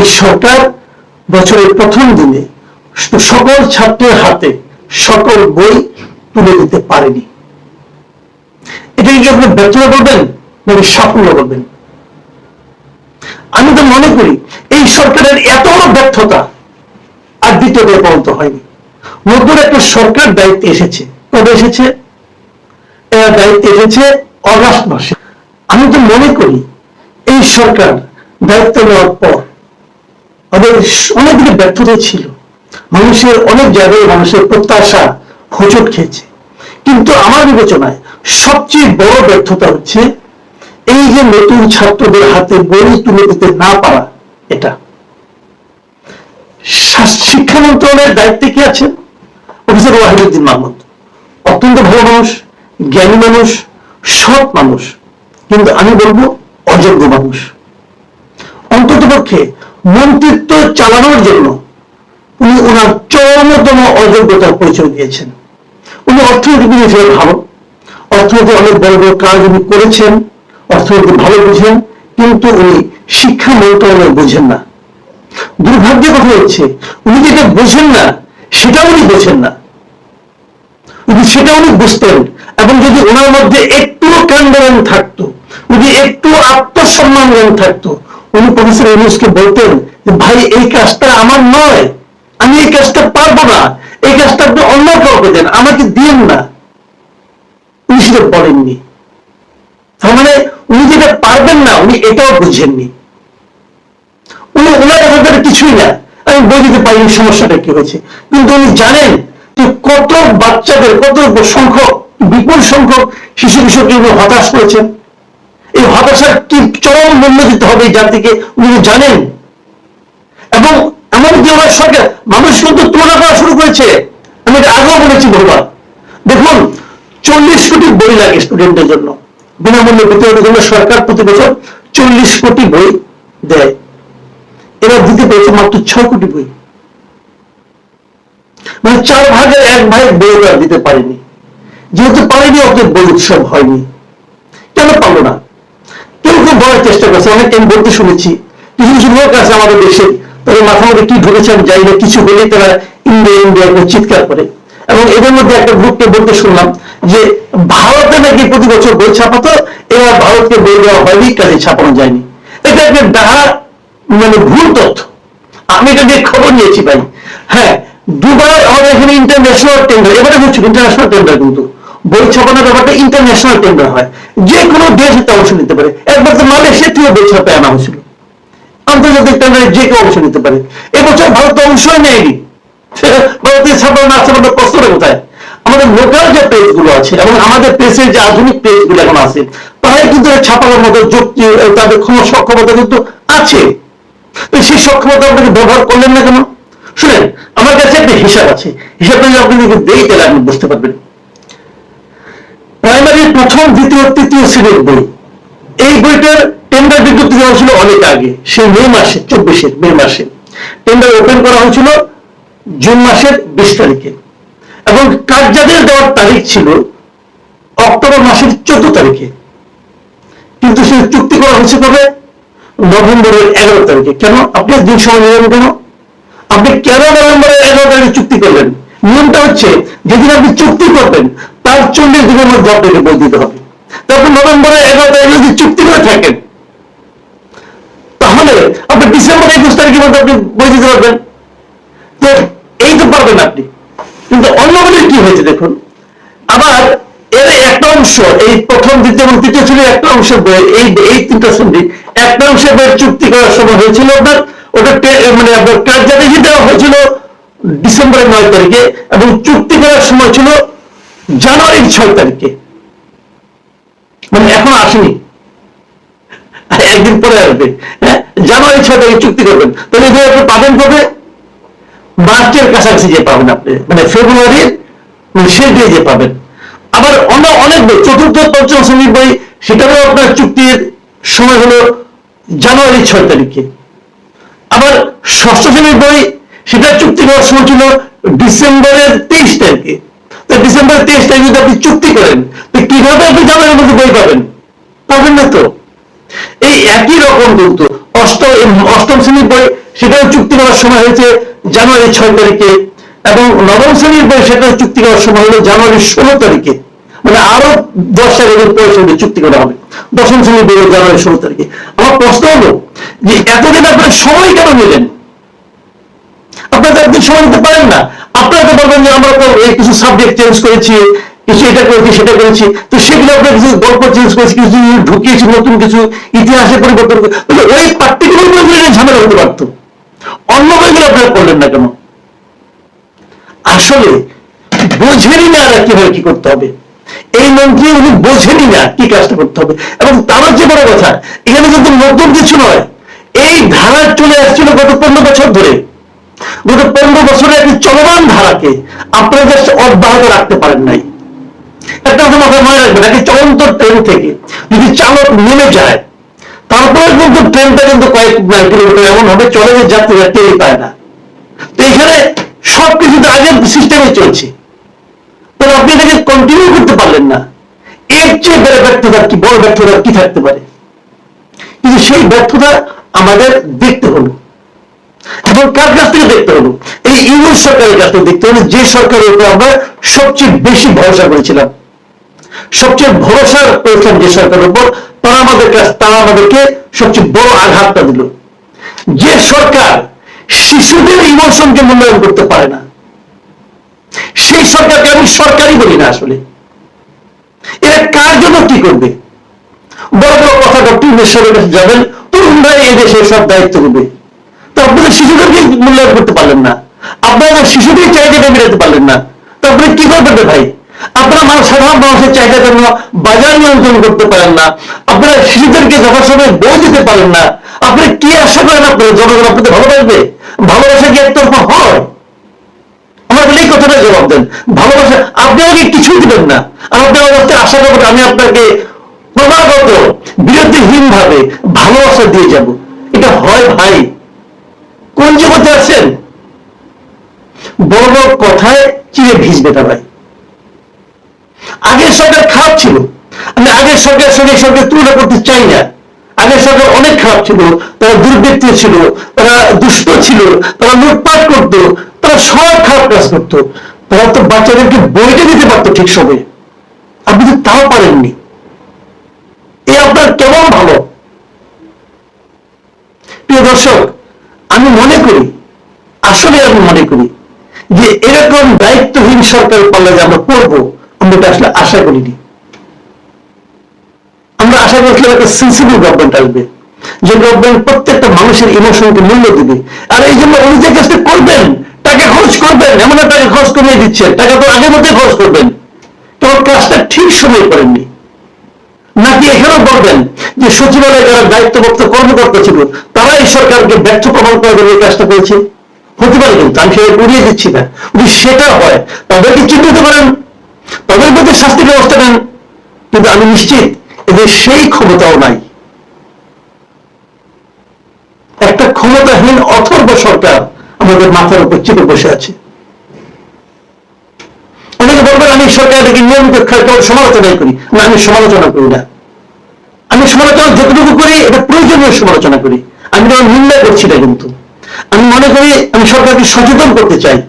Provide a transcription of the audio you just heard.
এই সরকার বছরের প্রথম দিনে সকল ছাত্রের হাতে সকল বই তুলে দিতে পারেনি। এটা কি আপনি ব্যর্থতা নাকি সাফল্য বলবেন? আমি তো মনে করি এই সরকারের এত বড় ব্যর্থতা আর দ্বিতীয়বার পর্যন্ত হয়নি। নতুন একটা সরকার দায়িত্বে এসেছে। কবে এসেছে? এরা দায়িত্বে এসেছে অগাস্ট মাসে। আমি তো মনে করি এই সরকার দায়িত্ব নেওয়ার পর ওদের অনেকগুলি ব্যর্থতা ছিল। মানুষের অনেক জায়গায় মানুষের প্রত্যাশা, হোঁচট খেয়েছে। কিন্তু আমার বিবেচনায় সবচেয়ে বড় ব্যর্থতা হচ্ছে এই যে নতুন ছাত্রদের হাতে বই তুলে দিতে না পারা, এটা। শিক্ষা মন্ত্রণালয়ের দায়িত্বে কি আছেন? অফিসার ওয়াহিদুদ্দিন মাহমুদ। অত্যন্ত ভালো মানুষ, জ্ঞানী মানুষ, সৎ মানুষ। কিন্তু আমি বলব অযোগ্য মানুষ। অন্তত পক্ষে মন্ত্রিত্ব চালানোর জন্য উনি ওনার চরমতম অযোগ্যতার পরিচয় দিয়েছেন। উনি অর্থনীতিবিদ হিসেবে ভালো। অর্থনীতি অনেক বড় বড় কাজ উনি করেছেন, অর্থনীতি ভালো বুঝেন, কিন্তু উনি শিক্ষা মন্ত্রণালয় বোঝেন না। দুর্ভাগ্যের কথা হচ্ছে, উনি যেটা বোঝেন না সেটা উনি বোঝেন না। উনি সেটা উনি বুঝতেন এবং যদি ওনার মধ্যে একটু ক্যান্ডারেন থাকতো, যদি একটু আত্মসম্মান জ্ঞান থাকতো উনি প্রফেসর ইউনুসকে বলতেন যে, ভাই, এই কাজটা আমার নয়। আমি এই কাজটা পারব না। এই কাজটা আপনি অন্য কাউকে দেন। আমাকে দিন না। উনি সেটা বলেননি। তার মানে উনি যেটা পারবেন না, উনি এটাও বুঝেননি। উনি ওনার ব্যাপারে কিছুই না। আমি বই দিতে পারিনি সমস্যাটা কি হয়েছে। কিন্তু উনি জানেন যে কত বাচ্চাদের, কত সংখ্যক, বিপুল সংখ্যক শিশু কিশোরকে হতাশ করেছেন। এই হতাশার কি চরম মূল্য দিতে হবে এই জাতিকে উনি জানেন? এবং এমনকি ওনার সরকার? মানুষ কিন্তু তুলনা করা শুরু করেছে। আমি এটা আগেও বলেছি বহুবার। দেখুন, চল্লিশ কোটি বই লাগে স্টুডেন্টের জন্য। বিনামূল্যে বিতরণের জন্য সরকার প্রতি বছর চল্লিশ কোটি বই দেয়। এরা দিতে পেরেছে মাত্র ছয় কোটি বই। মানে চার ভাগের এক ভাগ বই দিতে পারেনি। যেহেতু পারেনি ওকে বই উৎসব হয়নি। কেন পারল না? কেউ কেউ বলার চেষ্টা করছে, অনেক টাইম বলতে শুনেছি। কিছু কিছু লোক আছে আমাদের দেশে, তাদের মাথা মধ্যে কি ঢুকেছে আমি জানি না, কিছু হলেই তারা ইন্ডিয়া ইন্ডিয়া করে চিৎকার করে। এবং এদের মধ্যে একটা গ্রুপকে বলতে শুনলাম যে, ভারতে নাকি প্রতি বছর বই ছাপাতো, এবার ভারতকে বই দেওয়া হয়নি, কাজে ছাপানো যায়নি। এটা একটা ডাহা মানে ভুল তথ্য। আমি এটা নিয়ে খবর নিয়েছি ভাই। হ্যাঁ দুবার আমাদের এখানে ইন্টারন্যাশনাল টেন্ডার এবারে হচ্ছে ইন্টারন্যাশনাল টেন্ডার কিন্তু। বই ছাপানোর ব্যাপারটা ইন্টারন্যাশনাল টেন্ডার হয়। যে কোনো দেশ এতে অংশ নিতে পারে। একবার তো মালয়েশিয়া থেকে বই ছাপায় আনা হয়েছিল। আন্তর্জাতিক টেন্ডারে যে কেউ অংশ নিতে পারে। এবছর ভারত তো অংশই নেয়নি। ভারতের ছাপানো ছাপানোর প্রশ্নটা কোথায়? আমাদের লোকাল যে পেজগুলো আছে এবং আমাদের প্রেসের যে আধুনিক পেজগুলো এখন আছে, তারাই কিন্তু ছাপানোর মতো যুক্তি তাদের ক্ষম- সক্ষমতা কিন্তু আছে। সেই সক্ষমতা আপনাকে ব্যবহার করলেন না কেন? শুনেন, আমার কাছে একটা হিসাব আছে। হিসাবটা যদি আপনি যদি দেই আপনি বুঝতে পারবেন। প্রাইমারি প্রথম, দ্বিতীয়, তৃতীয় শ্রেণির বই। এই বইটার টেন্ডার বিজ্ঞপ্তি দেওয়া হয়েছিল অনেক আগে, সেই মে মাসে, চব্বিশের, মে মাসে। টেন্ডার ওপেন করা হয়েছিল জুন মাসের বিশ তারিখে। এবং কার্যাদেশ দেওয়ার তারিখ ছিল অক্টোবর মাসের চোদ্দ তারিখে। কিন্তু সে চুক্তি করা হয়েছে কবে? নভেম্বরের এগারো তারিখে। কেন? আপনি দিন সময় নিলেন কেন? আপনি কেন নভেম্বরের এগারো তারিখে চুক্তি করলেন? নিয়মটা হচ্ছে, যেদিন আপনি চুক্তি করবেন তার চল্লিশ দিনের মধ্যে আপনাকে বই দিতে হবে। তারপর নভেম্বরের এগারো তারিখে যদি চুক্তি করে থাকেন, তাহলে আপনি ডিসেম্বর একুশ তারিখের মধ্যে আপনি বই দিতে পারবেন। তো এই তো পারবেন আপনি। কিন্তু অন্যগুলির কি হয়েছে দেখুন, আবার এর একটা অংশ, এই প্রথম, দ্বিতীয় এবং তৃতীয় শ্রেণির একটা অংশ বইয়ের, এই এই তিনটা শ্রেণি একটা অংশ বইয়ের চুক্তি করার সময় হয়েছিল আপনার, ওটা মানে আপনার কার্যাদেশী দেওয়া হয়েছিল ডিসেম্বরের নয় তারিখে, এবং চুক্তি করার সময় ছিল জানুয়ারির ছয় তারিখে। মানে এখন আসেনি। একদিন পরে আসবে। হ্যাঁ? জানুয়ারি ছয় তারিখে চুক্তি করবেন। তাহলে আপনি পাবেন কবে? মার্চের কাছাকাছি যে পাবেন আপনি। মানে ফেব্রুয়ারির মানে শেষ দিয়ে যে পাবেন। আবার অন্য অনেক বই চতুর্থ, পঞ্চম শ্রেণির বই, সেটারও আপনার চুক্তির সময় হলো জানুয়ারি ছয় তারিখে। আবার ষষ্ঠ শ্রেণির বই সেটা চুক্তি করার সময় ছিল ডিসেম্বরের তেইশ তারিখে। তো ডিসেম্বরের তেইশ তারিখে যদি আপনি চুক্তি করেন, তো কীভাবে আপনি জানুয়ারির মধ্যে বই পাবেন পাবেন না তো। এই একই রকম কিন্তু অষ্টম অষ্টম শ্রেণির বই, সেটাও চুক্তি করার সময় হয়েছে জানুয়ারি ছয় তারিখে, এবং নবম শ্রেণির বই সেটাও চুক্তি করার সময় হলো জানুয়ারি ষোলো তারিখে। মানে আরও দশ তারিখের পরে সেটা চুক্তি করা হবে। দশম শ্রেণির বই জানুয়ারি ষোলো তারিখে। আমার প্রশ্ন হলো যে এতদিন আপনার সময় কেন নিলেন? আপনার তো একদিন সময় দিতে পারেন না। আপনারা বলবেন যে আমরা তো এই কিছু সাবজেক্ট চেঞ্জ করেছি, কিছু এটা করেছি, সেটা করেছি। তো সেগুলো আপনার কিছু গল্প চেঞ্জ করেছি, কিছু ঢুকিয়েছি, নতুন কিছু ইতিহাসে পরিবর্তন ওই পার্টিকুলার ঝামেলা হতে পারতো অন্য বইগুলো আপনারা করলেন না কেন? আসলে বোঝেনি না আর কীভাবে কি করতে হবে। এই মন্ত্রী উনি বোঝেনি না কি কাজটা করতে হবে। এবং তার যে বড় কথা, এখানে কিন্তু নতুন কিছু নয়। এই ধারা চলে আসছিল গত পনেরো বছর ধরে। পনেরো বছরের একটি চলমান ধারাকে জাস্ট অব্যাহত রাখতে পারেন নাই। একটা কথা মাথায় মনে রাখবেন, একটি চলন্ত ট্রেন থেকে যদি চালক নেমে যায়, তারপরে কিন্তু ট্রেনটা কিন্তু কয়েক কিলোমিটার এমন হবে, চলে যে যাত্রীরা টেরই পায় না। তো এখানে সবকিছু তো আগের সিস্টেমে চলছে। তাহলে আপনি এটাকে কন্টিনিউ করতে পারলেন না। এর চেয়ে বড় ব্যর্থতা কি, বড় ব্যর্থতা কি থাকতে পারে? কিন্তু সেই ব্যর্থতা আমাদের দেখতে হলো। এবং কার কাছ থেকে দেখতে হলো এই ইউনিট সরকারের কাছ থেকে দেখতে হলো যে সরকারের উপর আমরা সবচেয়ে বেশি ভরসা করেছিলাম। সবচেয়ে ভরসা করেছিলাম যে সরকারের উপর, তারা আমাদের কাছ, তারা আমাদেরকে সবচেয়ে বড় আঘাতটা দিল। যে সরকার শিশুদের ইমোশনকে মূল্যায়ন করতে পারে না, সেই সরকারকে আমি সরকারই বলি না আসলে। এরা কার জন্য কি করবে? বড় বড় কথা ডক্টর ইউনেশ্বরের কাছে যাবেন, তরুণরা এই দেশে সব দায়িত্ব করবে তো আপনাদের শিশুদেরকে মূল্যায়ন করতে পারলেন না। আপনাদের শিশুদের চাহিদাটা মেটাতে পারলেন না। তো আপনি কি করবেন ভাই? আপনারা মানুষ, সাধারণ মানুষের চাহিদার জন্য বাজার নিয়ন্ত্রণ করতে পারেন না। আপনারা শিশুদেরকে যথাসময়ে বই দিতে পারেন না। আপনি কি আশা করেন আপনাদের? জনগণ আপনাদের ভালোবাসবে? ভালোবাসা কি একতরফা হয়? আমাদের এই কথাটা জবাব দেন। ভালোবাসা, আপনি আমাকে কিছুই দিবেন না। আর আপনি আমার কাছে আশা করবেন আমি আপনাকে ক্রমাগত বিরতিহীন ভাবে ভালোবাসা দিয়ে যাব। এটা হয় ভাই। কোন জগতে আছেন বড় কথায় চিড়ে ভিজবে তা ভাই আগের সরকার খারাপ ছিল। আমি আগের সরকারের সঙ্গে সরকার তুলনা করতে চাই না। আগের সরকার অনেক খারাপ ছিল। তারা দুর্বৃত্ত ছিল, তারা দুষ্ট ছিল, তারা লুটপাট করত, তারা সব খারাপ কাজ করতো। তারা তো বাচ্চাদেরকে বইটা দিতে পারতো ঠিক সময়ে। আপনি তো তাও পারেননি। এ আপনার কেমন ভালো? প্রিয় দর্শক, আমি মনে করি, আসলে আমি মনে করি যে এরকম দায়িত্বহীন সরকারের পাল্লা যে আমরা করব, আমরা আসলে আশা করিনি। আমরা আশা করছিলাম একটা সেন্সিটিভ গভর্নমেন্ট আসবে, যে গভর্নমেন্ট প্রত্যেকটা মানুষের ইমোশনকে মূল্য দিবে। আর এই জন্য উনি যে কাজটা করবেন, টাকা খরচ করবেন, এমন টাকা খরচ কমিয়ে দিচ্ছেন, টাকা তো আগের মধ্যে খরচ করবেন। তো কাজটা ঠিক সময় করেননি। নাকি এখানেও বলবেন যে সচিবালয়ে যারা দায়িত্বপ্রাপ্ত কর্মকর্তা ছিল, তারা এই সরকারকে ব্যর্থ প্রমাণ করার জন্য এই কাজটা করেছে? হতে পারে কিন্তু, আমি সেটা উড়িয়ে দিচ্ছি না। যদি সেটা হয় তাদেরকে চিহ্নিত করেন? তাদের প্রতি শাস্তি ব্যবস্থা নেন। কিন্তু আমি নিশ্চিত, এদের সেই ক্ষমতাও নাই। একটা ক্ষমতাহীন অথর্ব সরকার আমাদের মাথার উপর চেপে বসে আছে। আমি সরকারকে নিয়মিত সমালোচনাই করি না আমি সমালোচনা করি না। আমি সমালোচনা যতটুকু করি, এটা প্রয়োজনীয় সমালোচনা করি। আমি তখন নিন্দা করছি না কিন্তু। আমি মনে করি আমি সরকারকে সচেতন করতে চাই।